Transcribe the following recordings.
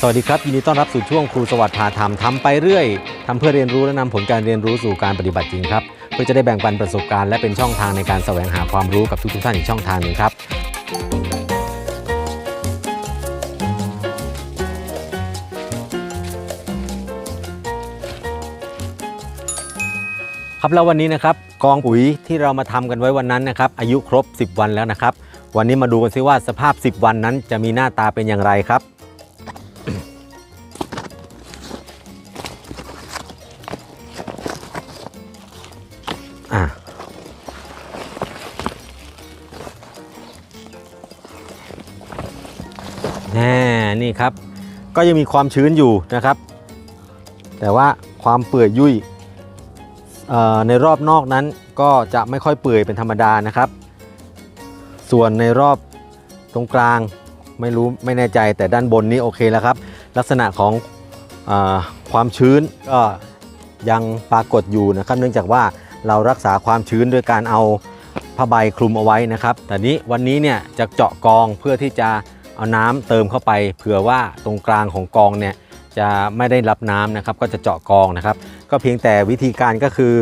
สวัสดีครับ ยินดีต้อนรับสู่ช่วงครูสวัสดิ์พาทำทำไปเรื่อยทำเพื่อเรียนรู้และนำผลการเรียนรู้สู่การปฏิบัติจริงครับ เพื่อจะได้แบ่งปันประสบการณ์และเป็นช่องทางในการแสวงหาความรู้กับทุกๆท่านอีกช่องทางหนึ่งครับ ครับแล้ววันนี้นะครับกองปุ๋ยที่เรามาทำกันไว้วันนั้นนะครับ อายุครบ 10 วันแล้วนะครับ วันนี้มาดูกันซิว่าสภาพ 10 วันนั้นจะมีหน้าตาเป็นอย่างไรครับ นี่ครับ ก็ยังมีความชื้นอยู่นะครับ แต่ว่าความเปื่อยยุ่ยในรอบนอกนั้นก็จะไม่ค่อยเปื่อยเป็นธรรมดานะครับ ส่วนในรอบตรงกลางไม่รู้ไม่แน่ใจแต่ด้านบนนี้โอเคแล้วครับ ลักษณะของอความชื้นก็ยังปรากฏอยู่นะครับ เนื่องจากว่าเรารักษาความชื้นโดยการเอาผ้าใบคลุมเอาไว้นะครับ แต่นี้วันนี้เนี่ยจะเจาะกองเพื่อที่จะ เอาน้ำเติมเข้าไป เผื่อว่าตรงกลางของกองเนี่ยจะไม่ได้รับน้ำนะครับ ก็จะเจาะกองนะครับ ก็เพียงแต่วิธีการก็คือ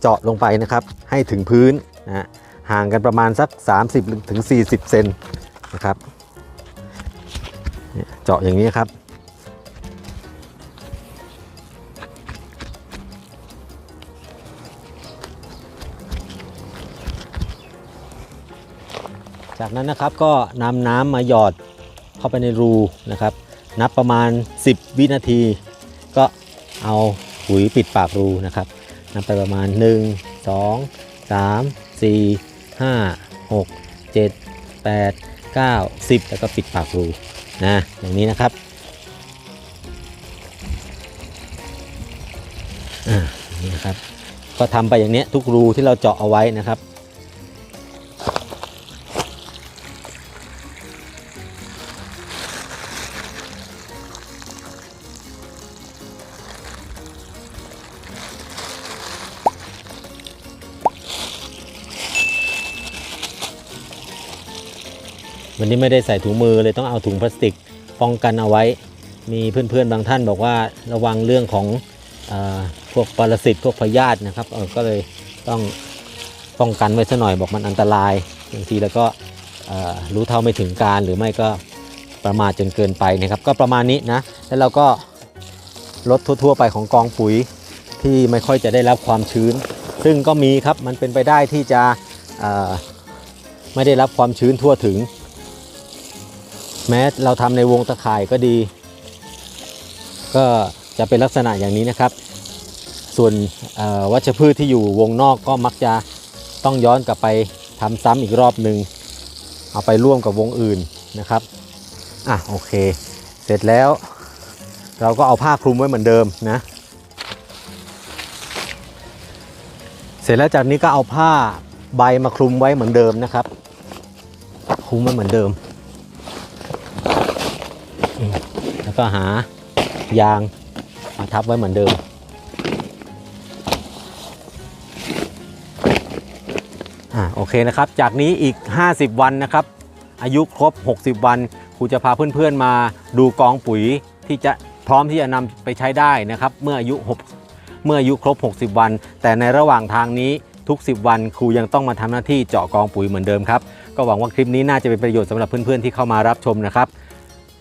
เจาะลงไปนะครับ ให้ถึงพื้นนะฮะห่างกันประมาณสัก 30ถึง40 เซนนะครับ เจาะอย่างนี้ครับ จากนั้นนะครับก็นำน้ำมาหยอด เข้าไปในรูนะครับ นับประมาณ 10 วินาที ก็เอาปุ๋ยปิดปากรูนะครับนับไปประมาณ 1 2 3 4 5 6 7 8 9 10 แล้วก็ปิดปากรูนะอย่างนี้นะครับอ่านี่นะครับ ก็ทำไปอย่างเนี้ยทุกรูที่เราเจาะเอาไว้นะครับ วันนี้ไม่ได้ใส่ถุงมือเลยต้องเอาถุงพลาสติกป้องกันเอาไว้ มีเพื่อนๆบางท่านบอกว่าระวังเรื่องของอพวกปรสิตพวกพยาธินะครับก็เลยต้องป้องกันไว้ซะหน่อยบอกมันอันตรายบางทีแล้วก็รู้เท่าไม่ถึงการหรือไม่ก็ประมาทจนเกินไปนะครับ ก็ประมาณนี้นะแล้วเราก็ลดทั่ว ๆ ไปของกองปุ๋ยที่ไม่ค่อยจะได้รับความชื้น ซึ่งก็มีครับมันเป็นไปได้ที่จะไม่ได้รับความชื้นทั่วถึง แม้เราทำในวงตะข่ายก็ดี ก็จะเป็นลักษณะอย่างนี้นะครับ ส่วนวัชพืชที่อยู่วงนอกก็มักจะต้องย้อนกลับไปทำซ้ำอีกรอบหนึ่งเอาไปร่วมกับวงอื่นนะครับอะโอเค เสร็จแล้ว เราก็เอาผ้าคลุมไว้เหมือนเดิมนะเสร็จแล้วจากนี้ก็เอาผ้าใบมาคลุมไว้เหมือนเดิมนะครับคลุมไว้เหมือนเดิม แล้วก็หายางมาทับไว้เหมือนเดิม อ่าโอเคนะครับ จากนี้อีก 50 วันนะครับ อายุครบ 60 วันครูจะพาเพื่อนๆมาดูกองปุ๋ยที่จะพร้อมที่จะนำไปใช้ได้นะครับ เมื่ออายุ 6 เมื่ออายุครบ 60 วัน แต่ในระหว่างทางนี้ทุก 10 วันครูยังต้องมาทำหน้าที่เจาะกองปุ๋ยเหมือนเดิมครับ ก็หวังว่าคลิปนี้น่าจะเป็นประโยชน์สำหรับเพื่อนๆที่เข้ามารับชมนะครับ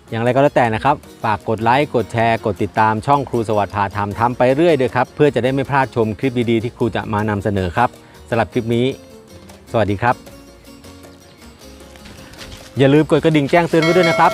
อย่างไรก็แล้วแต่นะครับ ฝากกดไลค์ กดแชร์ กดติดตามช่องครูสวัสดิ์พาทำทำไปเรื่อยเลยครับ เพื่อจะได้ไม่พลาดชมคลิปดีๆที่ครูจะมานำเสนอครับสำหรับคลิปนี้ สวัสดีครับ อย่าลืมกดกระดิ่งแจ้งเตือนไว้ด้วยนะครับ